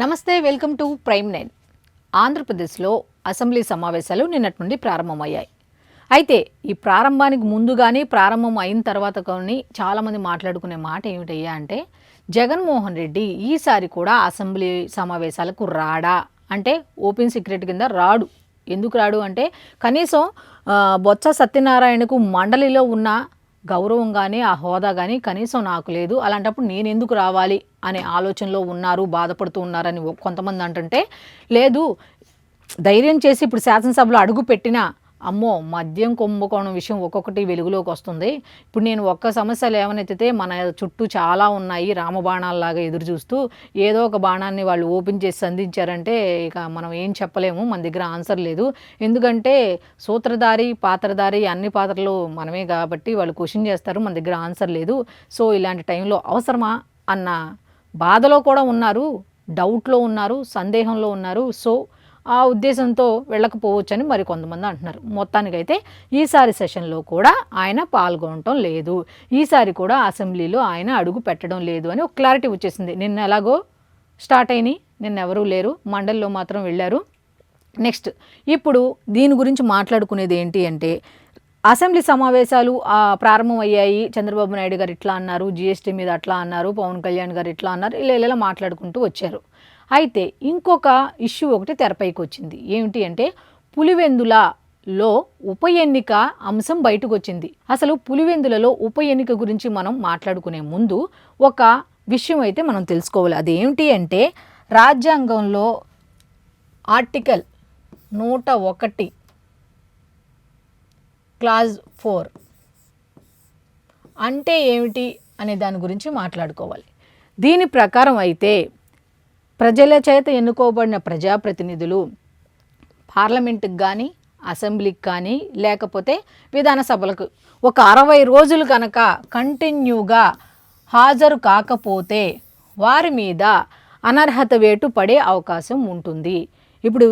నమస్తే welcome to prime nine. ఆంధ్రప్రదేశ్లో assembly సమావేశాలు నిన్నటి నుండి ప్రారంభమయ్యాయి. అయితే ఈ ప్రారంభానికి ముందుగానే ప్రారంభం అయిన తర్వాత కానీ చాలామంది మాట్లాడుకునే మాట ఏమిటయ్యా అంటే జగన్మోహన్ రెడ్డి ఈసారి కూడా అసెంబ్లీ సమావేశాలకు రాడా? అంటే ఓపెన్ సీక్రెట్ కింద రాడు. ఎందుకు రాడు అంటే కనీసం బొత్స సత్యనారాయణకు మండలిలో ఉన్న గౌరవం కానీ ఆ హోదా కానీ కనీసం నాకు లేదు అలాంటప్పుడు నేను ఎందుకు రావాలి అనే ఆలోచనలో ఉన్నారు బాధపడుతూ ఉన్నారని కొంతమంది అంటుంటే లేదు ధైర్యం చేసి ఇప్పుడు శాసనసభలో అడుగు పెట్టినా అమ్మో మద్యం కుంభకోణం విషయం ఒక్కొక్కటి వెలుగులోకి వస్తుంది. ఇప్పుడు నేను ఒక్క సమస్య లేవనెత్తితే మన చుట్టూ చాలా ఉన్నాయి రామబాణాల్లాగా ఎదురు చూస్తూ ఏదో ఒక బాణాన్ని వాళ్ళు ఓపెన్ చేసి సంధించారంటే ఇక మనం ఏం చెప్పలేము మన దగ్గర ఆన్సర్ లేదు. ఎందుకంటే సూత్రధారి పాత్రధారి అన్ని పాత్రలు మనమే కాబట్టి వాళ్ళు క్వశ్చన్ చేస్తారు మన దగ్గర ఆన్సర్ లేదు. సో ఇలాంటి టైంలో అవసరమా అన్న బాధలో కూడా ఉన్నారు డౌట్లో ఉన్నారు సందేహంలో ఉన్నారు. సో ఆ ఉద్దేశంతో వెళ్ళకపోవచ్చని మరి కొంతమంది అంటున్నారు. మొత్తానికైతే ఈసారి సెషన్లో కూడా ఆయన పాల్గొనటం లేదు. ఈసారి కూడా అసెంబ్లీలో ఆయన అడుగు పెట్టడం లేదు అని ఒక క్లారిటీ వచ్చేసింది. నిన్న ఎలాగో స్టార్ట్ అయినాయి. నిన్న ఎవరూ లేరు. మండలిలో మాత్రం వెళ్ళారు. నెక్స్ట్ ఇప్పుడు దీని గురించి మాట్లాడుకునేది ఏంటి అంటే అసెంబ్లీ సమావేశాలు ప్రారంభమయ్యాయి. చంద్రబాబు నాయుడు గారు ఇట్లా అన్నారు జీఎస్టీ మీద అట్లా అన్నారు పవన్ కళ్యాణ్ గారు ఇట్లా అన్నారు ఇలా ఇలా మాట్లాడుకుంటూ వచ్చారు. అయితే ఇంకొక ఇష్యూ ఒకటి తెరపైకి వచ్చింది. ఏమిటి అంటే పులివెందులలో ఉప ఎన్నిక అంశం బయటకు వచ్చింది అసలు పులివెందులలో ఉప ఎన్నిక గురించి మనం మాట్లాడుకునే ముందు ఒక విషయం అయితే మనం తెలుసుకోవాలి. అదేమిటి అంటే రాజ్యాంగంలో ఆర్టికల్ నూట ఒకటి క్లాజ్ ఫోర్ అంటే ఏమిటి అనే దాని గురించి మాట్లాడుకోవాలి. దీని ప్రకారం అయితే ప్రజల చేత ఎన్నుకోబడిన ప్రజాప్రతినిధులు పార్లమెంటుకి కానీ అసెంబ్లీకి కానీ లేకపోతే విధానసభలకు ఒక అరవై రోజులు కనుక కంటిన్యూగా హాజరు కాకపోతే వారి మీద అనర్హత వేటు పడే అవకాశం ఉంటుంది. ఇప్పుడు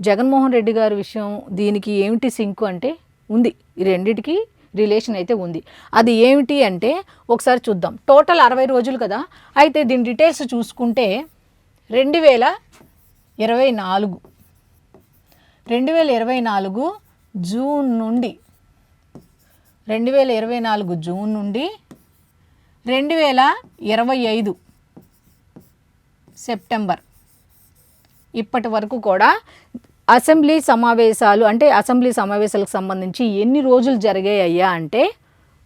జగన్మోహన్ రెడ్డి గారి విషయం దీనికి ఏమిటి సింకు అంటే ఉంది. ఈ రెండిటికి రిలేషన్ అయితే ఉంది. అది ఏమిటి అంటే ఒకసారి చూద్దాం. టోటల్ అరవై రోజులు కదా. అయితే దీని డీటెయిల్స్ చూసుకుంటే రెండు వేల ఇరవై నాలుగు. రెండు వేల ఇరవై నాలుగు జూన్ నుండి. రెండు వేల ఇరవై నాలుగు జూన్ నుండి. రెండు వేల ఇరవై ఐదు సెప్టెంబర్. ఇప్పటి వరకు కూడా అసెంబ్లీ సమావేశాలు అంటే అసెంబ్లీ సమావేశాలకు సంబంధించి ఎన్ని రోజులు జరిగాయ్యా అంటే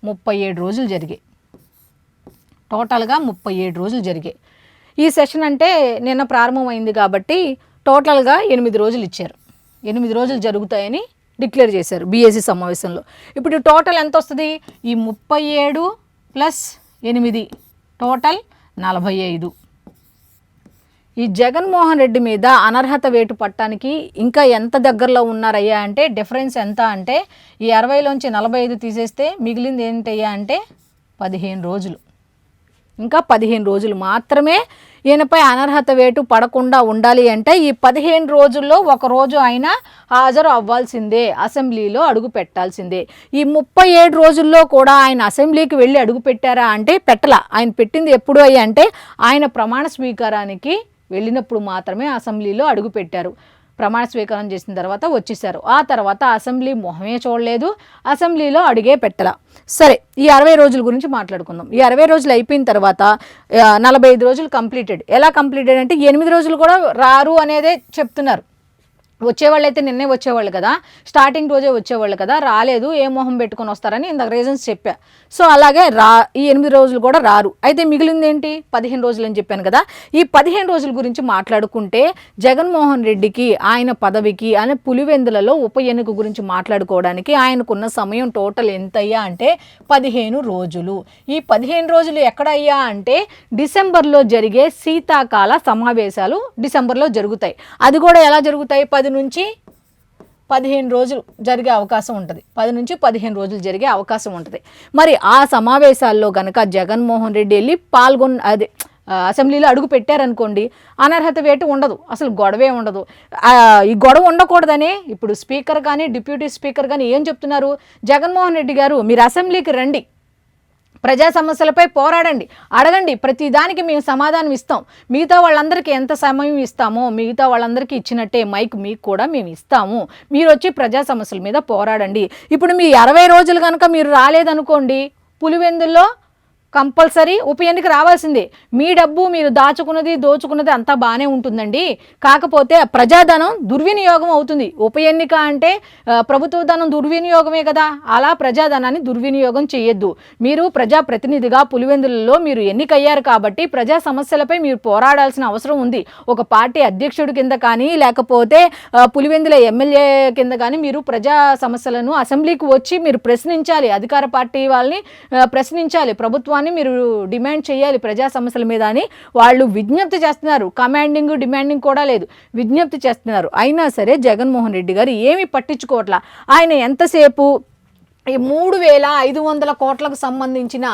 ముప్పై ఏడు రోజులు జరిగాయి. టోటల్గా ముప్పై ఏడు రోజులు జరిగాయి. ఈ సెషన్ అంటే నిన్న ప్రారంభమైంది కాబట్టి టోటల్గా ఎనిమిది రోజులు ఇచ్చారు. ఎనిమిది రోజులు జరుగుతాయని డిక్లేర్ చేశారు బీఎస్సీ సమావేశంలో. ఇప్పుడు టోటల్ ఎంత వస్తుంది ఈ ముప్పై ఏడు ప్లస్ ఎనిమిది. టోటల్ నలభై ఐదు. ఈ జగన్మోహన్ రెడ్డి మీద అనర్హత వేటు పట్టడానికి ఇంకా ఎంత దగ్గరలో ఉన్నారయ్యా అంటే డిఫరెన్స్ ఎంత అంటే ఈ అరవైలోంచి నలభై ఐదు తీసేస్తే మిగిలింది ఏంటయ్యా అంటే పదిహేను రోజులు. ఇంకా పదిహేను రోజులు మాత్రమే ఈయనపై అనర్హత వేటు పడకుండా ఉండాలి అంటే ఈ పదిహేను రోజుల్లో ఒక రోజు ఆయన హాజరు అవ్వాల్సిందే అసెంబ్లీలో అడుగు పెట్టాల్సిందే. ఈ ముప్పై ఏడు రోజుల్లో కూడా ఆయన అసెంబ్లీకి వెళ్ళి అడుగు పెట్టారా అంటే పెట్టలా. ఆయన పెట్టింది ఎప్పుడు అయ్యి అంటే ఆయన ప్రమాణ స్వీకారానికి వెళ్ళినప్పుడు మాత్రమే అసెంబ్లీలో అడుగు పెట్టారు. ప్రమాణ స్వీకారం చేసిన తర్వాత వచ్చేసారు. ఆ తర్వాత అసెంబ్లీ మొహమే చూడలేదు. అసెంబ్లీలో అడిగే పెట్టలా. సరే ఈ అరవై రోజుల గురించి మాట్లాడుకుందాం. ఈ అరవై రోజులు అయిపోయిన తర్వాత నలభై ఐదు రోజులు కంప్లీటెడ్ ఎలా కంప్లీటెడ్ అంటే ఎనిమిది రోజులు కూడా రారు అనేదే చెప్తున్నారు. వచ్చేవాళ్ళు అయితే నిన్నే వచ్చేవాళ్ళు కదా. స్టార్టింగ్ రోజే వచ్చేవాళ్ళు కదా. రాలేదు ఏ మొహం పెట్టుకొని వస్తారని ఇందాక రీజన్స్ చెప్పా. సో అలాగే రా ఈ ఎనిమిది రోజులు కూడా రారు. అయితే మిగిలింది ఏంటి? పదిహేను రోజులు అని చెప్పాను కదా. ఈ పదిహేను రోజుల గురించి మాట్లాడుకుంటే జగన్మోహన్ రెడ్డికి ఆయన పదవికి అనే పులివెందులలో ఉప ఎన్నిక గురించి మాట్లాడుకోవడానికి ఆయనకున్న సమయం టోటల్ ఎంతయ్యా అంటే పదిహేను రోజులు. ఈ పదిహేను రోజులు ఎక్కడయ్యా అంటే డిసెంబర్లో జరిగే శీతాకాల సమావేశాలు డిసెంబర్లో జరుగుతాయి. అది కూడా ఎలా జరుగుతాయి? పది నుంచి పదిహేను రోజులు జరిగే అవకాశం ఉంటుంది. పది నుంచి పదిహేను రోజులు జరిగే అవకాశం ఉంటుంది. మరి ఆ సమావేశాల్లో కనుక జగన్మోహన్ రెడ్డి వెళ్ళి పాల్గొన్న అదే అసెంబ్లీలో అడుగు పెట్టారనుకోండి అనర్హత వేటు ఉండదు. అసలు గొడవే ఉండదు. ఈ గొడవ ఉండకూడదని ఇప్పుడు స్పీకర్ కానీ డిప్యూటీ స్పీకర్ కానీ ఏం చెప్తున్నారు? జగన్మోహన్ రెడ్డి గారు మీరు అసెంబ్లీకి రండి. ప్రజా సమస్యలపై పోరాడండి. అడగండి. ప్రతి దానికి మేము సమాధానం ఇస్తాం. మిగతా వాళ్ళందరికీ ఎంత సమయం ఇస్తామో మిగతా వాళ్ళందరికీ ఇచ్చినట్టే మైక్ మీకు కూడా మేము ఇస్తాము. మీరు వచ్చి ప్రజా సమస్యల మీద పోరాడండి. ఇప్పుడు మీ అరవై రోజులు కనుక మీరు రాలేదనుకోండి పులివెందుల్లో కంపల్సరీ ఉప ఎన్నిక రావాల్సిందే. మీ డబ్బు మీరు దాచుకున్నది దోచుకున్నది అంతా బాగానే ఉంటుందండి. కాకపోతే ప్రజాధనం దుర్వినియోగం అవుతుంది. ఉప ఎన్నిక అంటే ప్రభుత్వ ధనం దుర్వినియోగమే కదా. అలా ప్రజాధనాన్ని దుర్వినియోగం చేయొద్దు. మీరు ప్రజాప్రతినిధిగా పులివెందులలో మీరు ఎన్నికయ్యారు కాబట్టి ప్రజా సమస్యలపై మీరు పోరాడాల్సిన అవసరం ఉంది. ఒక పార్టీ అధ్యక్షుడి కింద కానీ లేకపోతే పులివెందుల ఎమ్మెల్యే కింద కానీ మీరు ప్రజా సమస్యలను అసెంబ్లీకి వచ్చి మీరు ప్రశ్నించాలి. అధికార పార్టీ వాళ్ళని ప్రశ్నించాలి. ప్రభుత్వం ప్రభుత్వాన్ని మీరు డిమాండ్ చేయాలి ప్రజా సమస్యల మీద అని వాళ్ళు విజ్ఞప్తి చేస్తున్నారు. కమాండింగ్ డిమాండింగ్ కూడా లేదు. విజ్ఞప్తి చేస్తున్నారు. అయినా సరే జగన్మోహన్ రెడ్డి గారు ఏమీ పట్టించుకోవట్లా. ఆయన ఎంతసేపు ఈ మూడు వేల ఐదు వందల కోట్లకు సంబంధించిన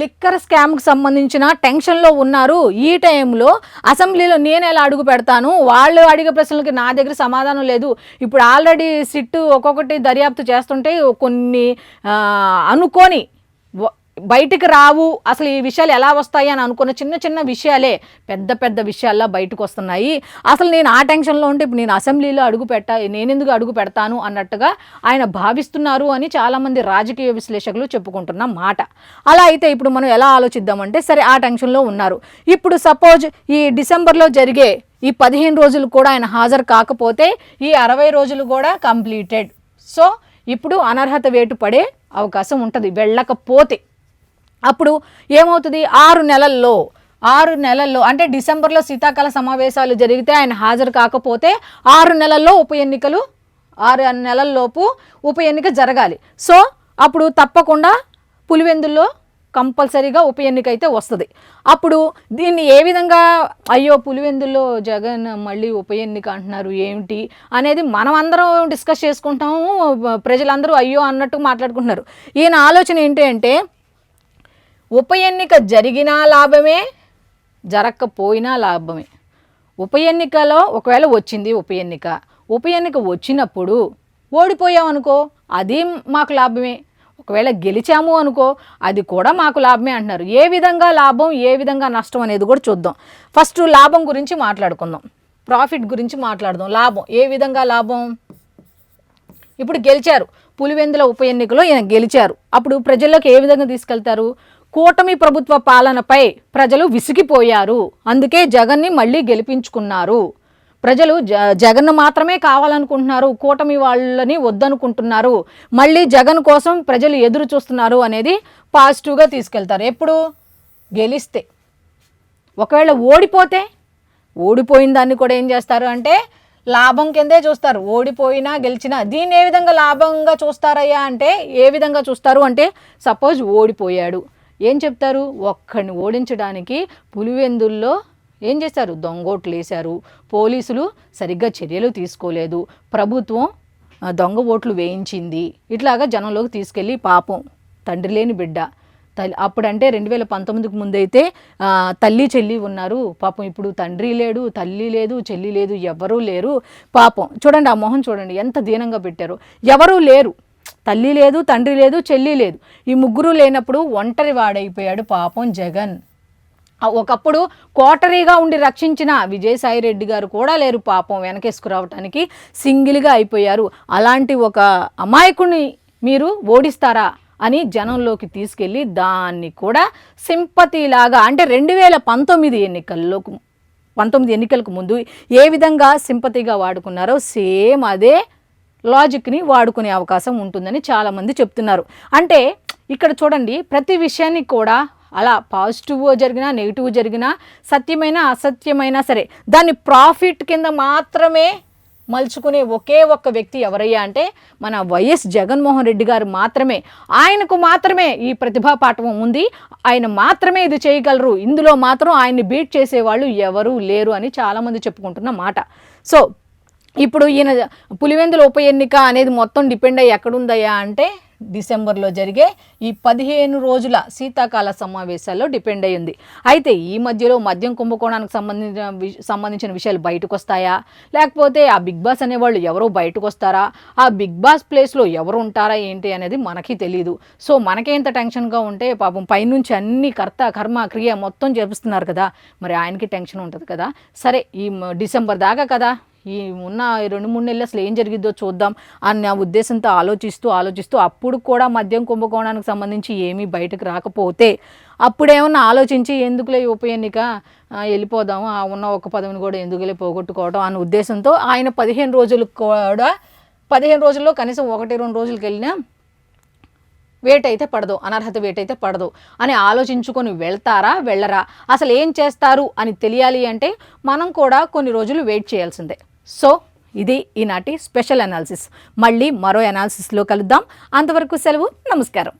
లిక్కర్ స్కామ్కి సంబంధించిన టెన్షన్లో ఉన్నారు. ఈ టైంలో అసెంబ్లీలో నేను ఎలా అడుగు పెడతాను? వాళ్ళు అడిగే ప్రశ్నలకి నా దగ్గర సమాధానం లేదు. ఇప్పుడు ఆల్రెడీ సిట్టు ఒక్కొక్కటి దర్యాప్తు చేస్తుంటే కొన్ని అనుకోని బయటికి రావు. అసలు ఈ విషయాలు ఎలా వస్తాయి అని అనుకున్న చిన్న చిన్న విషయాలే పెద్ద పెద్ద విషయాల్లో బయటకు వస్తున్నాయి. అసలు నేను ఆ టెన్షన్లో ఉంటే ఇప్పుడు నేను అసెంబ్లీలో అడుగు పెట్ట నేనెందుకు అడుగు పెడతాను అన్నట్టుగా ఆయన భావిస్తున్నారు అని చాలామంది రాజకీయ విశ్లేషకులు చెప్పుకుంటున్న మాట. అలా అయితే ఇప్పుడు మనం ఎలా ఆలోచిద్దామంటే సరే ఆ టెన్షన్లో ఉన్నారు. ఇప్పుడు సపోజ్ ఈ డిసెంబర్లో జరిగే ఈ పదిహేను రోజులు కూడా ఆయన హాజరు కాకపోతే ఈ అరవై రోజులు కూడా కంప్లీటెడ్. సో ఇప్పుడు అనర్హత వేటు పడే అవకాశం ఉంటుంది వెళ్ళకపోతే. అప్పుడు ఏమవుతుంది? ఆరు నెలల్లో ఆరు నెలల్లో అంటే డిసెంబర్లో శీతాకాల సమావేశాలు జరిగితే ఆయన హాజరు కాకపోతే ఆరు నెలల్లో ఉప ఎన్నికలు ఆరు నెలల్లోపు ఉప ఎన్నిక జరగాలి. సో అప్పుడు తప్పకుండా పులివెందుల్లో కంపల్సరీగా ఉప ఎన్నిక అయితే వస్తుంది. అప్పుడు దీన్ని ఏ విధంగా అయ్యో పులివెందుల్లో జగన్ మళ్ళీ ఉప ఎన్నిక అంటున్నారు ఏమిటి అనేది మనం అందరం డిస్కస్ చేసుకుంటాము ప్రజలందరూ అయ్యో అన్నట్టు మాట్లాడుకుంటున్నారు. ఈయన ఆలోచన ఏంటి అంటే ఉప ఎన్నిక జరిగినా లాభమే జరగకపోయినా లాభమే. ఉప ఎన్నికలో ఒకవేళ వచ్చింది ఉప ఎన్నిక ఉప ఎన్నిక వచ్చినప్పుడు ఓడిపోయామనుకో అది మాకు లాభమే. ఒకవేళ గెలిచాము అనుకో అది కూడా మాకు లాభమే అంటున్నారు. ఏ విధంగా లాభం ఏ విధంగా నష్టం అనేది కూడా చూద్దాం. ఫస్ట్ లాభం గురించి మాట్లాడుకుందాం. ప్రాఫిట్ గురించి మాట్లాడదాం. లాభం ఏ విధంగా లాభం? ఇప్పుడు గెలిచారు. పులివెందుల ఉప ఎన్నికలో ఈయన గెలిచారు. అప్పుడు ప్రజల్లోకి ఏ విధంగా తీసుకెళ్తారు? కూటమి ప్రభుత్వ పాలనపై ప్రజలు విసిగిపోయారు. అందుకే జగన్ని మళ్ళీ గెలిపించుకున్నారు. ప్రజలు జ జగన్ మాత్రమే కావాలనుకుంటున్నారు కూటమి వాళ్ళని వద్దనుకుంటున్నారు మళ్ళీ జగన్ కోసం ప్రజలు ఎదురు చూస్తున్నారు అనేది పాజిటివ్గా తీసుకెళ్తారు. ఎప్పుడు? గెలిస్తే. ఒకవేళ ఓడిపోతే ఓడిపోయిన దాన్ని కూడా ఏం చేస్తారు అంటే లాభం కిందే చూస్తారు. ఓడిపోయినా గెలిచినా దీన్ని ఏ విధంగా లాభంగా చూస్తారయ్యా అంటే ఏ విధంగా చూస్తారు అంటే సపోజ్ ఓడిపోయాడు. ఏం చెప్తారు? ఒక్కడిని ఓడించడానికి పులివెందుల్లో ఏం చేశారు? దొంగోట్లు వేశారు పోలీసులు సరిగ్గా చర్యలు తీసుకోలేదు. ప్రభుత్వం దొంగ ఓట్లు వేయించింది. ఇట్లాగా జనంలోకి తీసుకెళ్ళి పాపం తండ్రి లేని బిడ్డ. తల్లి అప్పుడంటే రెండు వేల పంతొమ్మిదికి ముందైతే తల్లి చెల్లి ఉన్నారు. పాపం ఇప్పుడు తండ్రి లేడు తల్లి లేదు చెల్లి లేదు ఎవరూ లేరు. పాపం చూడండి ఆ మొహం చూడండి ఎంత దీనంగా పెట్టారు. ఎవరూ లేరు. తల్లి లేదు తండ్రి లేదు చెల్లి లేదు. ఈ ముగ్గురు లేనప్పుడు ఒంటరి వాడైపోయాడు పాపం జగన్. ఒకప్పుడు కోటరీగా ఉండి రక్షించిన విజయసాయి రెడ్డి గారు కూడా లేరు పాపం వెనకేసుకురావటానికి. సింగిల్గా అయిపోయారు. అలాంటి ఒక అమాయకుని మీరు ఓడిస్తారా అని జనంలోకి తీసుకెళ్ళి దాన్ని కూడా సింపతిలాగా అంటే రెండు వేల పంతొమ్మిది ఎన్నికల్లో పంతొమ్మిది ఎన్నికలకు ముందు ఏ విధంగా సింపతిగా వాడుకున్నారో సేమ్ అదే లాజిక్ని వాడుకునే అవకాశం ఉంటుందని చాలామంది చెప్తున్నారు. అంటే ఇక్కడ చూడండి ప్రతి విషయాన్ని కూడా అలా పాజిటివ్ జరిగినా నెగిటివ్ జరిగినా సత్యమైన అసత్యమైనా సరే దాన్ని ప్రాఫిట్ కింద మాత్రమే మలుచుకునే ఒకే ఒక్క వ్యక్తి ఎవరయ్యా అంటే మన వైఎస్ జగన్మోహన్ రెడ్డి గారు మాత్రమే. ఆయనకు మాత్రమే ఈ ప్రతిభా పాఠవం ఉంది. ఆయన మాత్రమే ఇది చేయగలరు. ఇందులో మాత్రం ఆయన్ని బీట్ చేసేవాళ్ళు ఎవరూ లేరు అని చాలామంది చెప్పుకుంటున్న మాట. సో ఇప్పుడు ఈయన పులివెందుల ఉప ఎన్నిక అనేది మొత్తం డిపెండ్ అయ్యి ఎక్కడుందయ్యా అంటే డిసెంబర్లో జరిగే ఈ పదిహేను రోజుల శీతాకాల సమావేశాల్లో డిపెండ్ అయ్యింది. అయితే ఈ మధ్యలో మద్యం కుంభకోణానికి సంబంధించిన సంబంధించిన విషయాలు బయటకు వస్తాయా లేకపోతే ఆ బిగ్ బాస్ అనేవాళ్ళు ఎవరో బయటకు వస్తారా ఆ బిగ్ బాస్ ప్లేస్లో ఎవరు ఉంటారా ఏంటి అనేది మనకి తెలియదు సో మనకేంత టెన్షన్గా ఉంటే పాపం పైనుంచి అన్ని కర్త కర్మ క్రియ మొత్తం చేపిస్తున్నారు కదా. మరి ఆయనకి టెన్షన్ ఉంటుంది కదా. సరే ఈ మ- డిసెంబర్ దాకా కదా. ఈ ఉన్న రెండు మూడు నెలలు అసలు ఏం జరిగిద్దో చూద్దాం అన్న ఉద్దేశంతో ఆలోచిస్తూ ఆలోచిస్తూ అప్పుడు కూడా మద్యం కుంభకోణానికి సంబంధించి ఏమీ బయటకు రాకపోతే అప్పుడేమన్నా ఆలోచించి ఎందుకులే ఉప ఎన్నిక ఆ, ఆ ఉన్న ఒక పదవిని కూడా ఎందుకులే పోగొట్టుకోవడం అన్న ఉద్దేశంతో ఆయన పదిహేను రోజులు కూడా పదిహేను రోజుల్లో కనీసం ఒకటి రెండు రోజులకి వెళ్ళినా వేట్ అయితే పడదు అనర్హత వేట్ అయితే పడదు అని ఆలోచించుకొని వెళ్తారా వెళ్ళరా అసలు ఏం చేస్తారు అని తెలియాలి అంటే మనం కూడా కొన్ని రోజులు వెయిట్ చేయాల్సిందే. సో ఇది ఈనాటి స్పెషల్ అనాలిసిస్. మళ్ళీ మరో అనాలిసిస్లో కలుద్దాం. అంతవరకు సెలవు నమస్కారం.